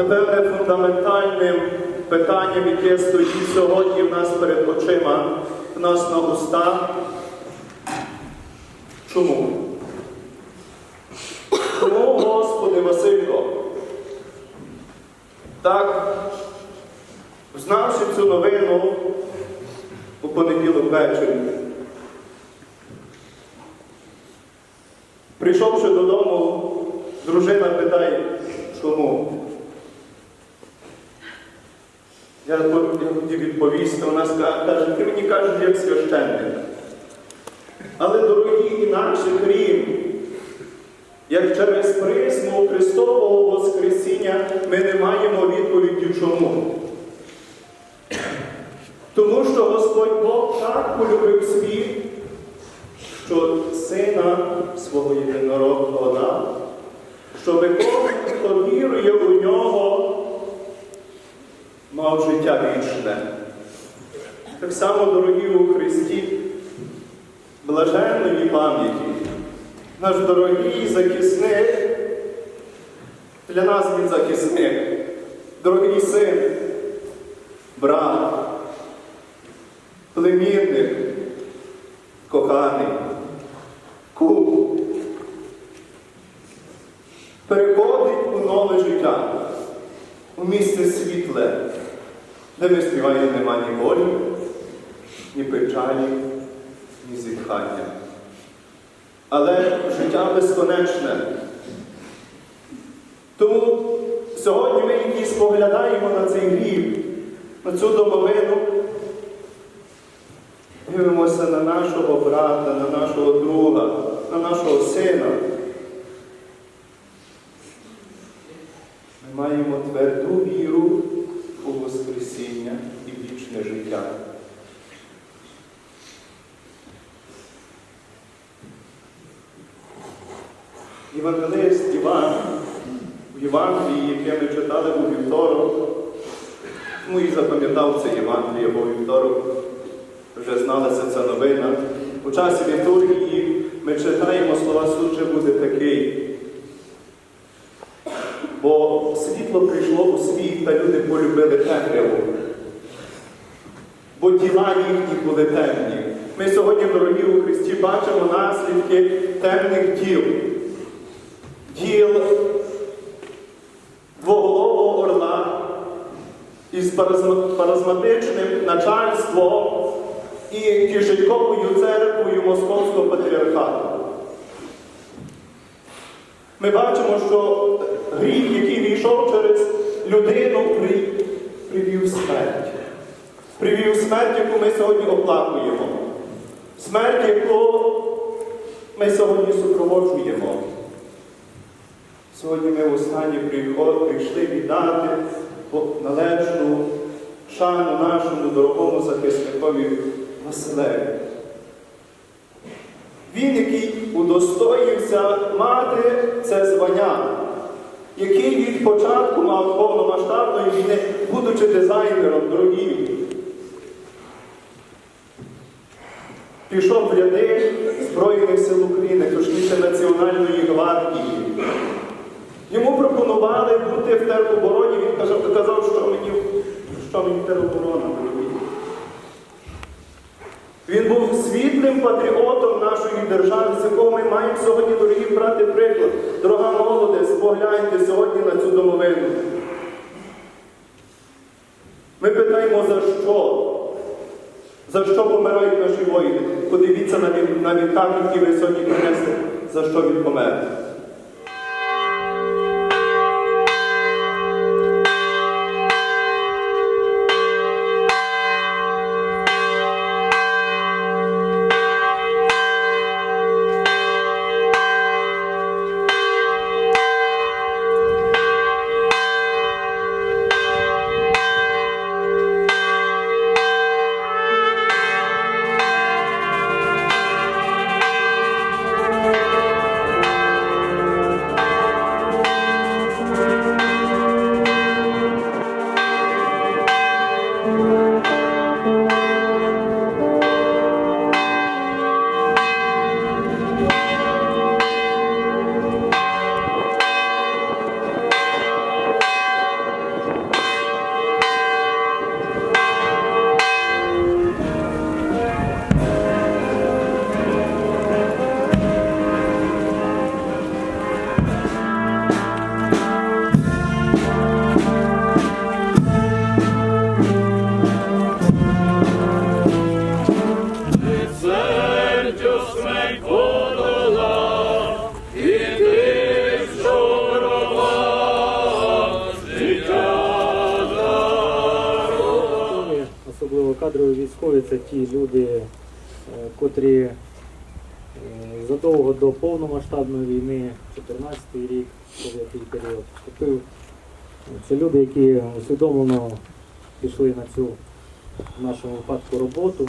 Напевне, фундаментальним питанням, яке стоїть сьогодні в нас перед очима, в нас на устах. Чому? Чому, Господи Василько? Так, знавши цю новину у понеділок ввечері, прийшовши додому, дружина питає, чому? Я відповісти, вона каже, ти мені кажеш, як священник. Але, дорогі, інакше крім, як через призму Христового Воскресіння ми не маємо відповіді чому. Тому що Господь Бог так полюбив світ, що Сина свого єдинородного дав, щоб кожен, хто вірує у мав життя вічне. Так само, дорогі у Христі, блаженної пам'яті, наш дорогий захисник, для нас він захисник, дорогий син, брат, племінник, коханий, кум, переходить у нове життя у місце світле, де ми співаємо нема ні болі, ні печалі, ні зітхання. Але життя безконечне. Тому сьогодні ми які споглядаємо на цей гріб, на цю домовину, дивимося на нашого брата, на нашого друга, на нашого сина. Ми маємо тверду віру у Воскресіння і вічне життя. Євангелист Іван в Євангелії, яке ми читали у вівторок, тому і запам'ятав це Євангеліє, бо вівторок вже зналася ця новина. У часі літургії ми читаємо слова суд же буде такий. Бо світло прийшло у світ, та люди полюбили темряву. Бо діла їхні були темні. Ми сьогодні, дорогі у Христі, бачимо наслідки темних діл тіл двоголового орла із паразматичним начальством і кишеньковою церквою Московського патріархату. Ми бачимо, що гріх, який війшов через людину, привів смерть. Привів смерть, яку ми сьогодні оплакуємо. Смерть, яку ми сьогодні супроводжуємо. Сьогодні ми в останній приход прийшли віддати належну шану нашому дорогому захисникові Василеві. Він, який удостоївся мати це звання, який від початку мав повномасштабної війни, будучи дизайнером дорогів, пішов в ряди Збройних сил України, точніше Національної гвардії. Йому пропонували бути в теробороні, він казав, казав, що мені, що мені тероборона, дорогі. Він був світлим патріотом нашої держави, з якого ми маємо сьогодні, дорогі брати приклад. Дорога молоде, спогляньте сьогодні на цю домовину. Ми питаємо, за що? За що помирають наші воїни? Подивіться на, від- які ви сьогодні принесли, за що він помер. Кадрові військові, це ті люди, е, котрі е, задовго до повномасштабної війни, 14 рік, коли який період вступив. Це люди, які усвідомлено пішли на цю в нашому випадку роботу,